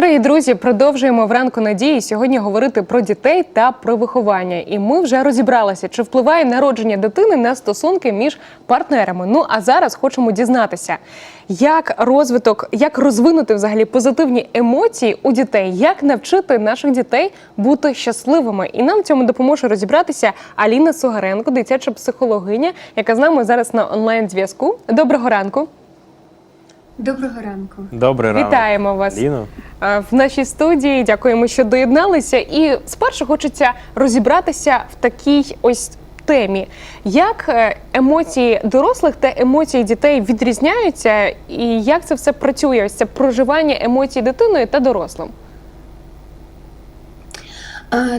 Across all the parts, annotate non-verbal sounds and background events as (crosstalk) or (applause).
дорогі друзі, продовжуємо вранку надії сьогодні говорити про дітей та про виховання. І ми вже розібралися, чи впливає народження дитини на стосунки між партнерами. Ну а зараз хочемо дізнатися, як розвиток, як розвинути взагалі позитивні емоції у дітей, як навчити наших дітей бути щасливими. І нам в цьому допоможе розібратися Аліна Сугаренко, дитяча психологиня, яка з нами зараз на онлайн зв'язку. Доброго ранку. Доброго ранку. Добрий ранок. Вітаємо вас. Ліно. Е, в нашій студії. Дякуємо, що доєдналися. І спершу хочеться розібратися в такій ось темі, як е, емоції дорослих та емоції дітей відрізняються, і як це все працює? Ось це проживання емоцій дитиною та дорослим.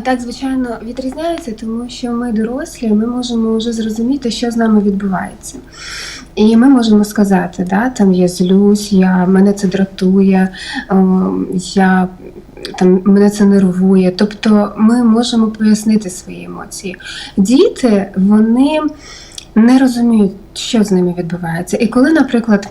Так, звичайно, відрізняється, тому що ми дорослі, ми можемо вже зрозуміти, що з нами відбувається. І ми можемо сказати, да, там я злюсь, я, мене це дратує, я, там, мене це нервує. Тобто ми можемо пояснити свої емоції. Діти, вони не розуміють, що з ними відбувається. І коли, наприклад,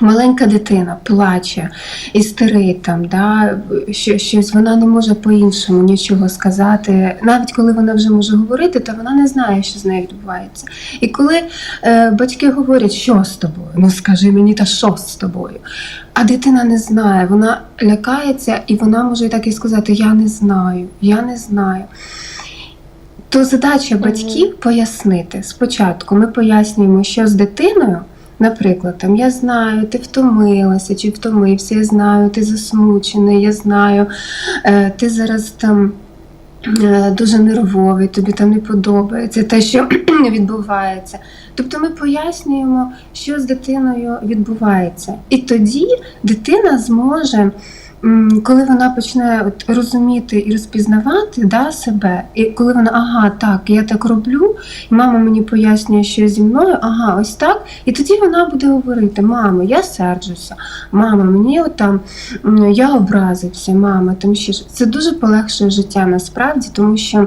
Маленька дитина плаче, істерить там, да, що, щось вона не може по-іншому нічого сказати. Навіть коли вона вже може говорити, то вона не знає, що з нею відбувається. І коли е, батьки говорять, що з тобою, ну скажи мені, та що з тобою? А дитина не знає, вона лякається, і вона може так і сказати: Я не знаю, я не знаю. То задача батьків пояснити спочатку. Ми пояснюємо, що з дитиною. Наприклад, там я знаю, ти втомилася чи втомився, я знаю, ти засмучений, я знаю, е, ти зараз там е, дуже нервовий, тобі там не подобається те, що (clears throat) відбувається. Тобто ми пояснюємо, що з дитиною відбувається. І тоді дитина зможе. Коли вона почне от розуміти і розпізнавати да, себе, і коли вона ага, так, я так роблю, і мама мені пояснює, що зі мною, ага, ось так. І тоді вона буде говорити: мамо, я серджуся, мама, мені отам м, я образився, мама, там ще це дуже полегшує життя насправді, тому що.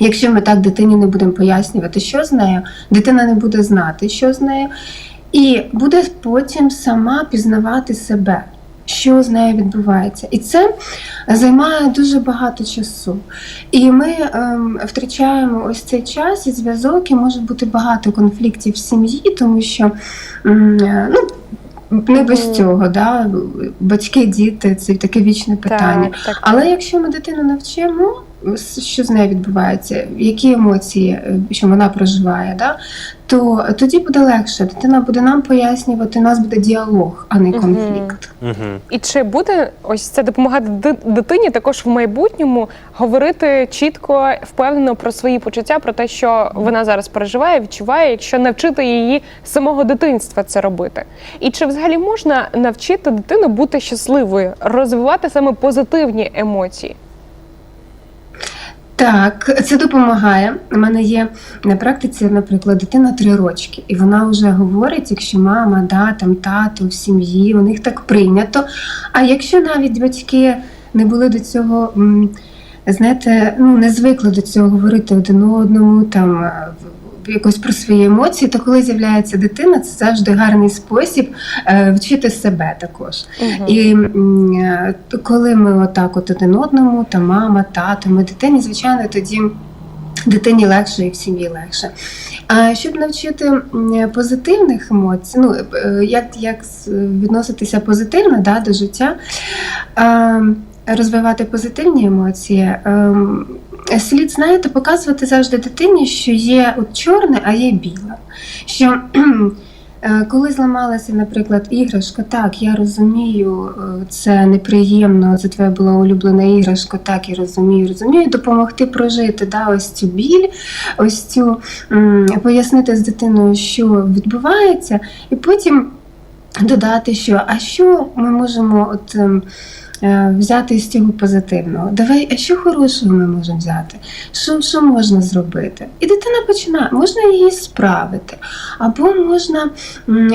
Якщо ми так дитині не будемо пояснювати, що з нею, дитина не буде знати, що з нею, і буде потім сама пізнавати себе, що з нею відбувається. І це займає дуже багато часу. І ми ем, втрачаємо ось цей час і зв'язок, і може бути багато конфліктів в сім'ї, тому що м, е, ну, не без цього, да? батьки, діти це таке вічне питання. Так, так. Але якщо ми дитину навчимо, що з нею відбувається, які емоції, е, що вона проживає, да, то тоді буде легше. Дитина буде нам пояснювати, у нас буде діалог, а не конфлікт. Угу. І чи буде ось це допомагати дитині також в майбутньому говорити чітко, впевнено про свої почуття, про те, що вона зараз переживає, відчуває, якщо навчити її з самого дитинства це робити? І чи взагалі можна навчити дитину бути щасливою, розвивати саме позитивні емоції? Так, це допомагає. У мене є на практиці, наприклад, дитина три рочки, і вона вже говорить, якщо мама, да, там тато в сім'ї, у них так прийнято. А якщо навіть батьки не були до цього, знаєте, ну не звикли до цього говорити один одному, там якось про свої емоції, то коли з'являється дитина, це завжди гарний спосіб е, вчити себе також. Мгм. І е, коли ми отак от один одному, та мама, тато, ми дитині, звичайно, тоді дитині легше і в сім'ї легше. А щоб навчити позитивних емоцій, ну е, як, як відноситися позитивно да, до життя, е, розвивати позитивні емоції. ем, Слід, знаєте, показувати завжди дитині, що є от чорне, а є біле. Що (clears throat) Е, Коли зламалася, наприклад, іграшка, так, я розумію, е, це неприємно, це твоя була улюблена іграшка, так, я розумію, розумію, допомогти прожити да, ось цю біль, ось цю пояснити з дитиною, що відбувається, і потім додати, що а що ми можемо от. Е, Взяти з цього позитивного. Давай, а що хорошого ми можемо взяти? Що, що можна зробити? І дитина починає, можна її справити. Або можна,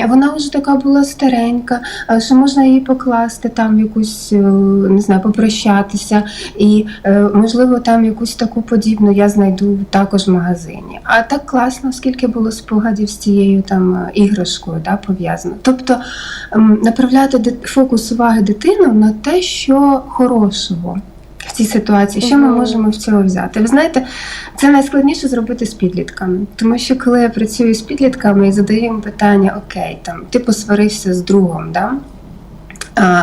вона вже така була старенька, що можна її покласти там якусь, е, не знаю, попрощатися, і е, можливо там якусь таку подібну я знайду також в магазині. А так класно, скільки було спогадів з цією там е, іграшкою да, пов'язано. Тобто направляти фокус уваги дитину на те, що хорошого в цій ситуації, що ми можемо в цього взяти. Ви знаєте, це найскладніше зробити з підлітками, тому що коли я працюю з підлітками і задаю їм питання: Окей, там ти посварився з другом, да? А,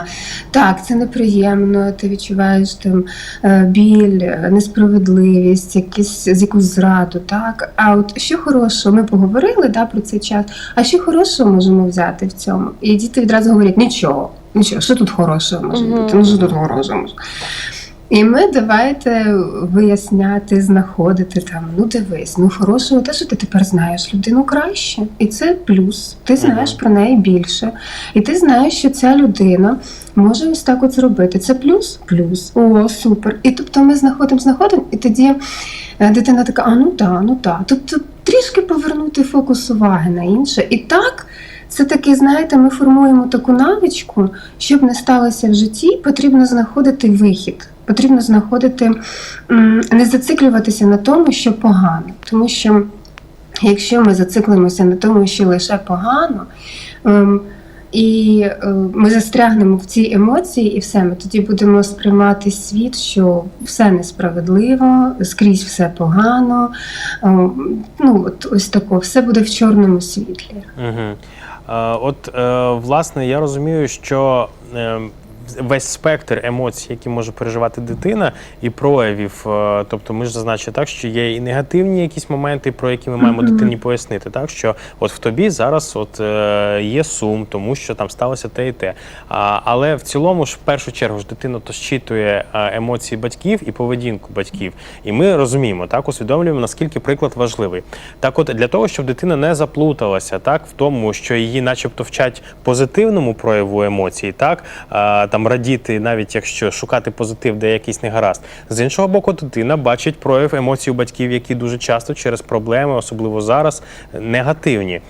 так, це неприємно, ти відчуваєш там е, біль, е, несправедливість, якісь з якусь зраду. Так? А от що хорошого, ми поговорили да, про цей час, а що хорошого можемо взяти в цьому? І діти відразу говорять: нічого, нічого, що тут хорошого може Мгм. бути? Ну що тут хорошого може? І ми давайте виясняти, знаходити там. Ну дивись, ну хорошого те, що ти тепер знаєш людину краще, і це плюс. Ти знаєш про неї більше, і ти знаєш, що ця людина може ось так от зробити. Це плюс, плюс. О, супер. І тобто ми знаходимо, знаходимо, і тоді е, дитина така: а ну так, ну так. Тобто трішки повернути фокус уваги на інше. І так. Це таки, знаєте, ми формуємо таку навичку, щоб не сталося в житті, потрібно знаходити вихід. Потрібно знаходити, не зациклюватися на тому, що погано. Тому що якщо ми зациклимося на тому, що лише погано, ем, і е, ми застрягнемо в цій емоції, і все, ми тоді будемо сприймати світ, що все несправедливо, скрізь все погано. Ем, Ну, от ось тако, все буде в чорному світлі. Угу. От, е, власне, я розумію, що е, весь спектр емоцій, які може переживати дитина, і проявів. е, Тобто, ми ж зазначили так, що є і негативні якісь моменти, про які ми маємо дитині пояснити. Так, що от в тобі зараз от, е, є сум, тому що там сталося те і те. А, але в цілому ж в першу чергу ж дитина то щитує е, емоції батьків і поведінку батьків. І ми розуміємо, так усвідомлюємо, наскільки приклад важливий. Так, от для того, щоб дитина не заплуталася, так в тому, що її, начебто, вчать позитивному прояву емоцій, так а, там радіти, навіть якщо шукати позитив, де якийсь негаразд. З іншого боку, дитина бачить прояв емоцій у батьків, які дуже часто через проблеми, особливо зараз, негативні.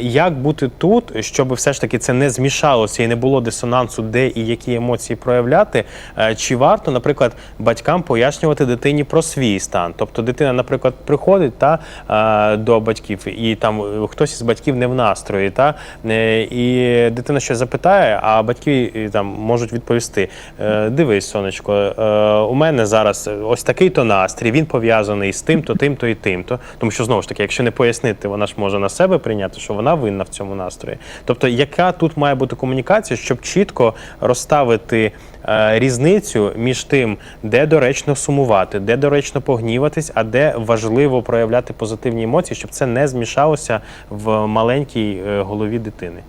Як бути тут, щоб все ж таки це не змішалося і не було дисонансу, де і які емоції проявляти? Е, Чи варто, наприклад, батькам пояснювати дитині про свій стан? Тобто дитина, наприклад, приходить та е, до батьків, і там е, хтось із батьків не в настрої, та е, і дитина щось запитає, а батьки е, там можуть відповісти: е, Дивись, сонечко, е, у мене зараз ось такий то настрій, він пов'язаний з тим-то, тим-то і тим-то. Тому що знову ж таки, якщо не пояснити, вона ж може на себе прийняти, що вона винна в цьому настрої. Тобто, яка тут має бути комунікація, щоб чітко розставити е, різницю між тим, де доречно сумувати, де доречно погніватись, а де важливо проявляти позитивні емоції, щоб це не змішалося в маленькій голові дитини.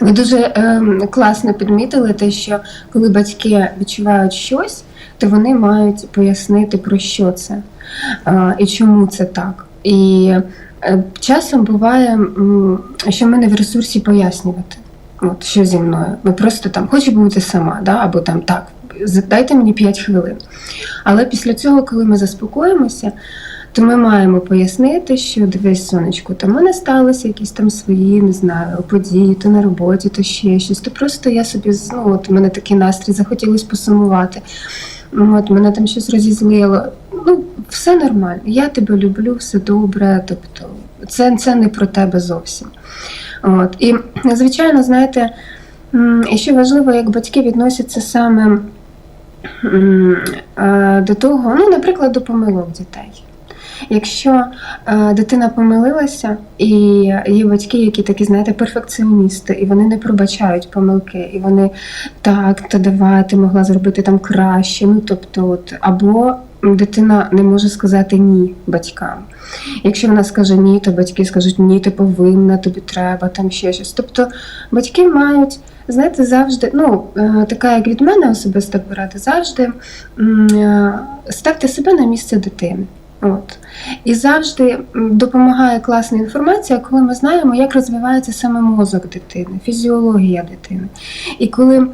Ви дуже ем, класно підмітили те, що коли батьки відчувають щось, то вони мають пояснити про що це е, і чому це так. І е, часом буває, що ми не в ресурсі пояснювати. От що зі мною. Ми просто там хочу бути сама, да? або там так, дайте мені 5 хвилин. Але після цього, коли ми заспокоїмося, то ми маємо пояснити, що дивись, сонечко, там в мене сталися якісь там свої, не знаю, події, то на роботі, то ще щось. То просто я собі ну, от мене такий настрій, захотілося посумувати. От мене там щось розізлило. Ну, все нормально. Я тебе люблю, все добре. Тобто, це, це не про тебе зовсім. От. І, звичайно, знаєте, ще важливо, як батьки відносяться саме е, до того, ну, наприклад, до помилок дітей. Якщо е, дитина помилилася, і є батьки, які такі, знаєте, перфекціоністи, і вони не пробачають помилки, і вони так, то давай, ти могла зробити там краще. Ну тобто, от або дитина не може сказати ні батькам. Якщо вона скаже ні, то батьки скажуть ні, ти повинна, тобі треба, там ще щось. Тобто батьки мають, знаєте, завжди, ну е, така як від мене особиста порада, завжди е, ставте себе на місце дитини. От. І завжди допомагає класна інформація, коли ми знаємо, як розвивається саме мозок дитини, фізіологія дитини. І коли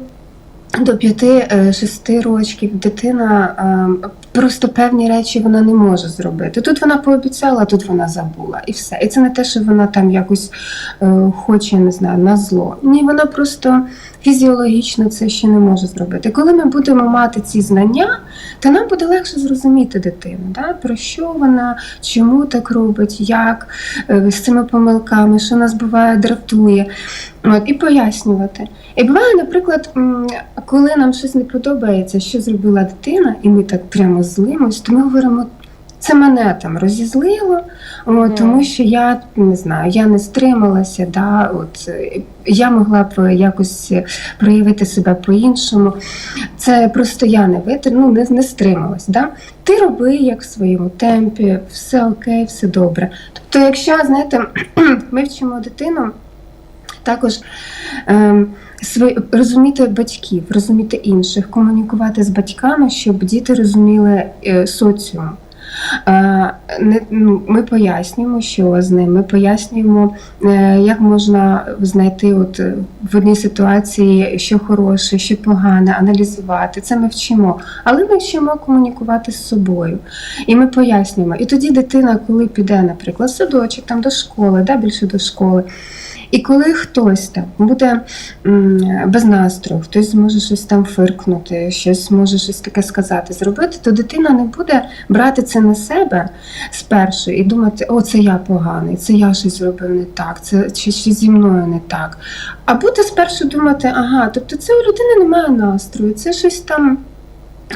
до 5-6 років дитина ем, просто певні речі вона не може зробити. Тут вона пообіцяла, тут вона забула, і все. І це не те, що вона там якось е, хоче, не знаю, на зло. Ні, вона просто фізіологічно це ще не може зробити. Коли ми будемо мати ці знання, то нам буде легше зрозуміти дитину, да? про що вона, чому так робить, як е, з цими помилками, що нас буває дратує. От, і пояснювати. І буває, наприклад, коли нам щось не подобається, що зробила дитина, і ми так прямо злимось, то ми говоримо. Це мене там розізлило, от, Мгм. тому що я не знаю, я не стрималася, да, от, е, я могла б якось проявити себе по-іншому. Це просто я не витер, ну, не, не стрималась. Да? Ти роби як в своєму темпі, все окей, все добре. Тобто, якщо, знаєте, (clears throat) ми вчимо дитину також ем, свої, розуміти батьків, розуміти інших, комунікувати з батьками, щоб діти розуміли е, соціум. Е, ну, ми пояснюємо, що з ним, ми пояснюємо, е, як можна знайти от, е, в одній ситуації, що хороше, що погане, аналізувати. Це ми вчимо. Але ми вчимо комунікувати з собою. І ми пояснюємо. І тоді дитина, коли піде, наприклад, в садочок, там до школи, да, більше до школи. І коли хтось там буде без настрою, хтось зможе щось там фиркнути, щось може щось таке сказати, зробити, то дитина не буде брати це на себе спершу і думати, о, це я поганий, це я щось зробив не так, це чи щось зі мною не так. А буде спершу думати, ага, тобто це у людини немає настрою, це щось там.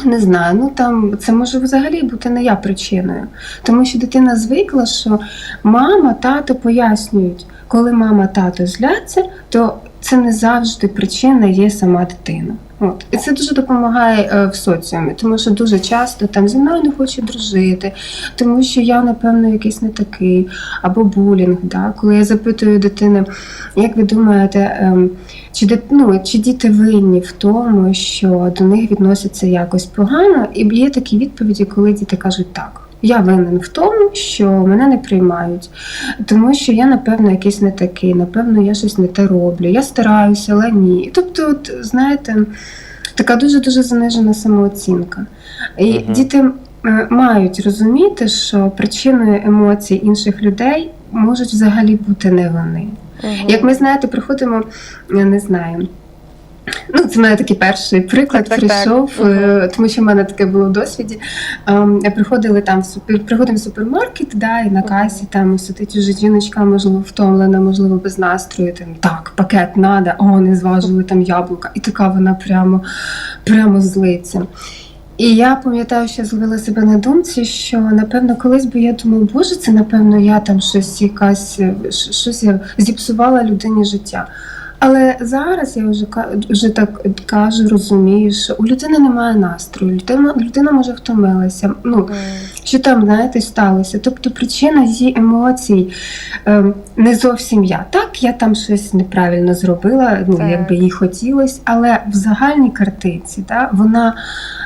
Не знаю, ну там це може взагалі бути не я причиною, тому що дитина звикла, що мама, тато пояснюють, коли мама, тато зляться, то це не завжди причина є сама дитина. От. І це дуже допомагає е, в соціумі, тому що дуже часто там зі мною не хоче дружити, тому що я, напевно, якийсь не такий, або булінг. Да? Коли я запитую дитини, як ви думаєте, ем, чи, ну, чи діти винні в тому, що до них відносяться якось погано, і є такі відповіді, коли діти кажуть так. Я винен в тому, що мене не приймають, тому що я, напевно, якийсь не такий, напевно, я щось не те роблю. Я стараюся, але ні. Тобто, от, знаєте, така дуже-дуже занижена самооцінка. І Мгм. діти мають розуміти, що причиною емоцій інших людей можуть взагалі бути не вони. Як ми знаєте, приходимо, я не знаю. Ну, це в мене такий перший приклад Так, так, так. прийшов, Мгм. е, тому що в мене таке було в досвіді. Ем, Приходили там в супер, приходимо в супермаркет, да, і на касі там сидить уже жіночка, можливо, втомлена, можливо, без настрою. Там так, пакет надо, о, не зважили там яблука. І така вона прямо, прямо злиться. І я пам'ятаю, що зловила себе на думці, що напевно колись би я думала, боже, це напевно я там щось якась е, щось я зіпсувала людині життя. Але зараз я вже вже так кажу, розумію, що у людини немає настрою, людина, людина може втомилася. Ну що там, знаєте, сталося. Тобто причина її емоцій ем, не зовсім я. Так, я там щось неправильно зробила, ну Так. якби їй хотілося, але в загальній картинці да, вона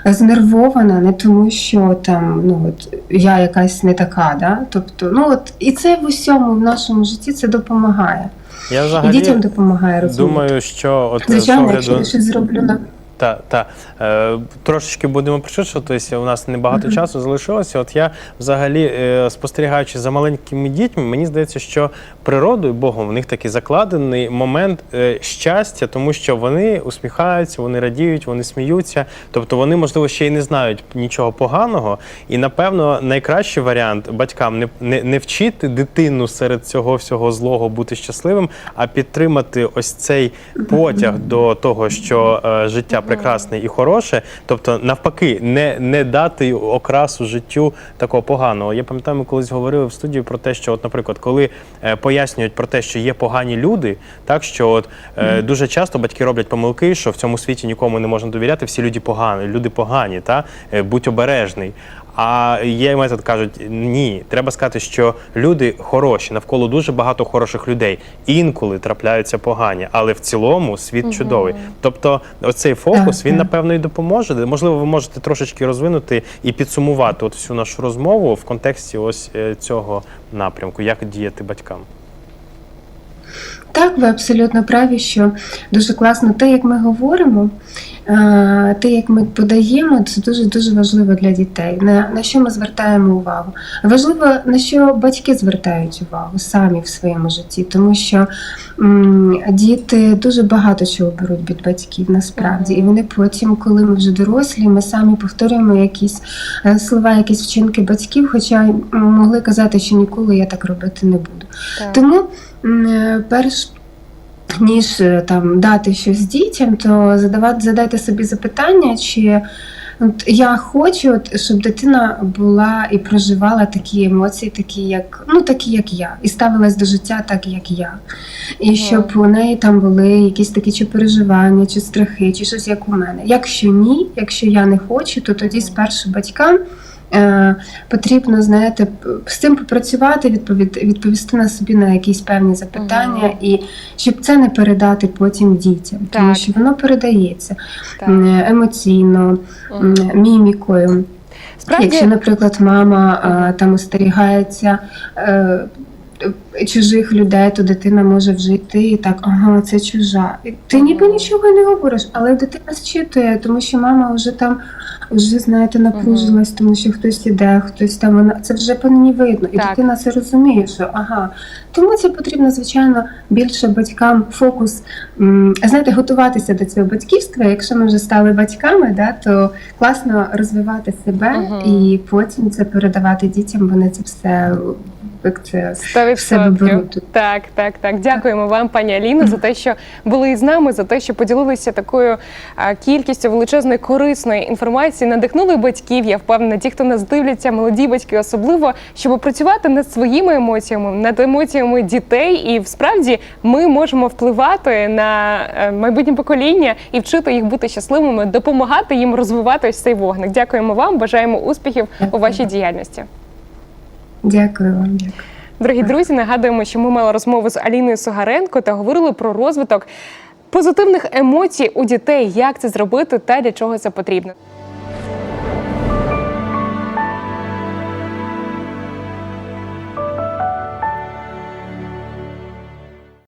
знервована не тому, що там ну от я якась не така. Да? Тобто, ну от і це в усьому в нашому житті це допомагає. Я І взагалі дітям допомагає розуміти. думаю, що от з Звичайно, якщо огляду я щось зроблю на Та, та. Е, трошечки будемо пришвидшуватися, у нас небагато часу залишилося. От я взагалі, е, спостерігаючи за маленькими дітьми, мені здається, що природою, Богом, в них такий закладений момент е, щастя, тому що вони усміхаються, вони радіють, вони сміються. Тобто вони, можливо, ще й не знають нічого поганого. І, напевно, найкращий варіант батькам не, не, не вчити дитину серед цього всього злого бути щасливим, а підтримати ось цей потяг до того, що е, життя прекрасне і хороше. Тобто, навпаки, не, не дати окрасу життю такого поганого. Я пам'ятаю, ми колись говорили в студії про те, що, от, наприклад, коли е, пояснюють про те, що є погані люди, так що от е, дуже часто батьки роблять помилки, що в цьому світі нікому не можна довіряти, всі люди погані, люди погані, та е, будь обережний. А є метод кажуть, ні, треба сказати, що люди хороші, навколо дуже багато хороших людей. Інколи трапляються погані, але в цілому світ чудовий. Тобто, оцей фокус він напевно і допоможе. Можливо, ви можете трошечки розвинути і підсумувати от всю нашу розмову в контексті ось е, цього напрямку, як діяти батькам. Так, ви абсолютно праві, що дуже класно те, як ми говоримо, те, як ми подаємо, це дуже дуже важливо для дітей. На, на що ми звертаємо увагу? Важливо, на що батьки звертають увагу самі в своєму житті, тому що м, діти дуже багато чого беруть від батьків насправді, і вони потім, коли ми вже дорослі, ми самі повторюємо якісь е, слова, якісь вчинки батьків, хоча могли казати, що ніколи я так робити не буду. Так. Тому е, перш ніж е, там дати щось дітям, то задавати задайте собі запитання, чи от я хочу, от, щоб дитина була і проживала такі емоції, такі як ну такі, як я, і ставилась до життя так, як я. І щоб у неї там були якісь такі чи переживання, чи страхи, чи щось як у мене. Якщо ні, якщо я не хочу, то тоді спершу батькам. Е, потрібно, знаєте, з цим попрацювати, відповід, відповісти на собі на якісь певні запитання, Мгм. і щоб це не передати потім дітям, тому що воно передається Так. емоційно, Мгм. мімікою. Справді, Якщо, наприклад, мама а, там остерігається. е, Чужих людей, то дитина може вжити і так, ага, це чужа. Ти ніби нічого не говориш, але дитина зчитує, тому що мама вже там вже знаєте напружилась, тому що хтось іде, хтось там вона це вже по ній видно, і Так. дитина це розуміє, що ага. Тому це потрібно, звичайно, більше батькам фокус м, знаєте, готуватися до цього батьківства. Якщо ми вже стали батьками, да, то класно розвивати себе Мгм. і потім це передавати дітям. Вони це все це 100%. себе беруть. Так, так, так. Дякуємо вам, пані Аліно, за те, що були із нами, за те, що поділилися такою кількістю величезної корисної інформації, надихнули батьків. Я впевнена, ті, хто нас дивляться, молоді батьки, особливо, щоб працювати над своїми емоціями, над емоціями дітей. І справді ми можемо впливати на е, майбутнє покоління і вчити їх бути щасливими, допомагати їм розвивати ось цей вогник. Дякуємо вам, бажаємо успіхів у вашій діяльності. Дякую вам. Дякую. Дорогі друзі, нагадуємо, що ми мали розмову з Аліною Сугаренко та говорили про розвиток позитивних емоцій у дітей, як це зробити та для чого це потрібно.